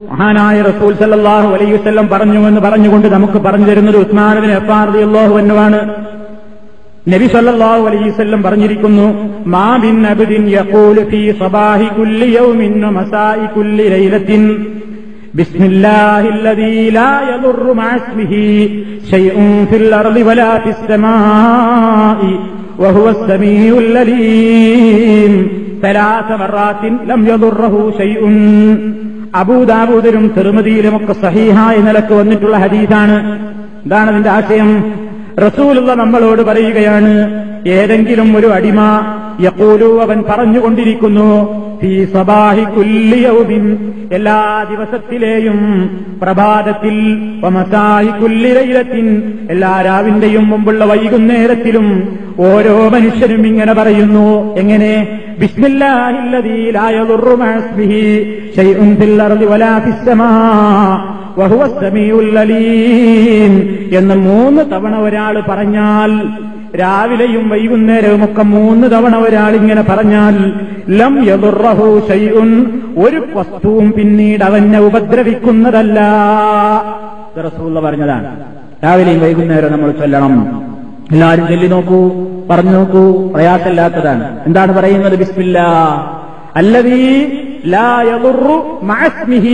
മഹാനായ റസൂൽ സല്ലല്ലാഹു അലൈഹി വസല്ലം പറഞ്ഞു എന്ന് പറഞ്ഞുകൊണ്ട് നമുക്ക് പറഞ്ഞു തരുന്നത് ഉസ്മാനബിൻ അഫാർ റളിയല്ലാഹു അൻഹുവാണ് നബി സല്ലല്ലാഹു അലൈഹി വസല്ലം പറഞ്ഞിരിക്കുന്നു മാ ബിൻ അബ്ദിൻ യഖൂലു ഫീ സബാഹി കുല്ലി യൗമിൻ വമസാഇ കുല്ലി ലൈലത്തിൻ بسم الله الذي لا يضر مع اسمه شيء في الأرض ولا في السماء وهو السميع العليم ثلاث مرات لم يضره شيء അബൂദാബൂദരും തെറുമതിയിലുമൊക്കെ സഹീഹായ നിലയ്ക്ക് വന്നിട്ടുള്ള ഹദീസാണ്. ഇതാണ് അതിന്റെ ആശയം. റസൂലുള്ള നമ്മളോട് പറയുകയാണ് ഏതെങ്കിലും ഒരു അടിമ യക്കൂലു അവൻ പറഞ്ഞുകൊണ്ടിരിക്കുന്നു എല്ലാ ദിവസത്തിലെയും പ്രഭാതത്തിൽ എല്ലാ രാവിന്റെയും മുമ്പുള്ള വൈകുന്നേരത്തിലും ഓരോ മനുഷ്യരും ഇങ്ങനെ പറയുന്നു. എങ്ങനെ? എന്ന് മൂന്ന് തവണ ഒരാൾ പറഞ്ഞാൽ രാവിലെയും വൈകുന്നേരവും ഒക്കെ മൂന്ന് തവണ ഒരാൾ ഇങ്ങനെ പറഞ്ഞാൽ ലം യദുറഹു ഷൈഉൻ ഒരു വസ്തുവും പിന്നീട് അവനെ ഉപദ്രവിക്കുന്നതല്ല. പറഞ്ഞതാണ്. രാവിലെയും വൈകുന്നേരവും നമ്മൾ ചൊല്ലണം. എല്ലാവരും ചൊല്ലി നോക്കൂ പറഞ്ഞു നോക്കൂ പ്രയാസമില്ലാത്തതാണ് എന്താണ് പറയുന്നത് ബിസ്മില്ലാ الذي لا يضر مع اسمه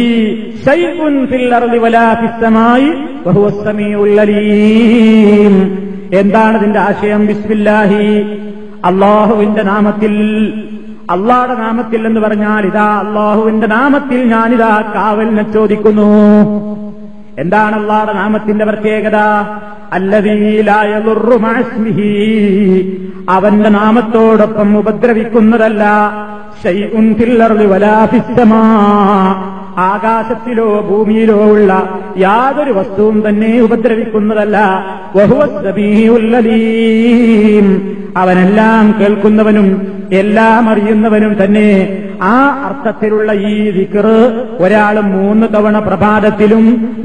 شيء في الأرض ولا في السماء وهو السميع العليم എന്താണ് ഇതിന്റെ ആശയം ബിസ്മില്ലാഹി അള്ളാഹുവിന്റെ നാമത്തിൽ അള്ളാഹുടെ നാമത്തിൽ എന്ന് പറഞ്ഞാൽ ഇതാ അള്ളാഹുവിന്റെ നാമത്തിൽ ഞാനിതാ കാവലിനെ ചോദിക്കുന്നു എന്താണ് അള്ളാഹുടെ നാമത്തിന്റെ പ്രത്യേകത? അവന്റെ നാമത്തോടൊപ്പം ഉപദ്രവിക്കുന്നതല്ല. ആകാശത്തിലോ ഭൂമിയിലോ ഉള്ള യാതൊരു വസ്തുവും തന്നെ ഉപദ്രവിക്കുന്നതല്ല. അവനെല്ലാം കേൾക്കുന്നവനും എല്ലാം അറിയുന്നവനും തന്നെ ആ അർത്ഥത്തിലുള്ള ഈ ദിക്കറ് ഒരാൾ മൂന്ന് തവണ പ്രഭാതത്തിലും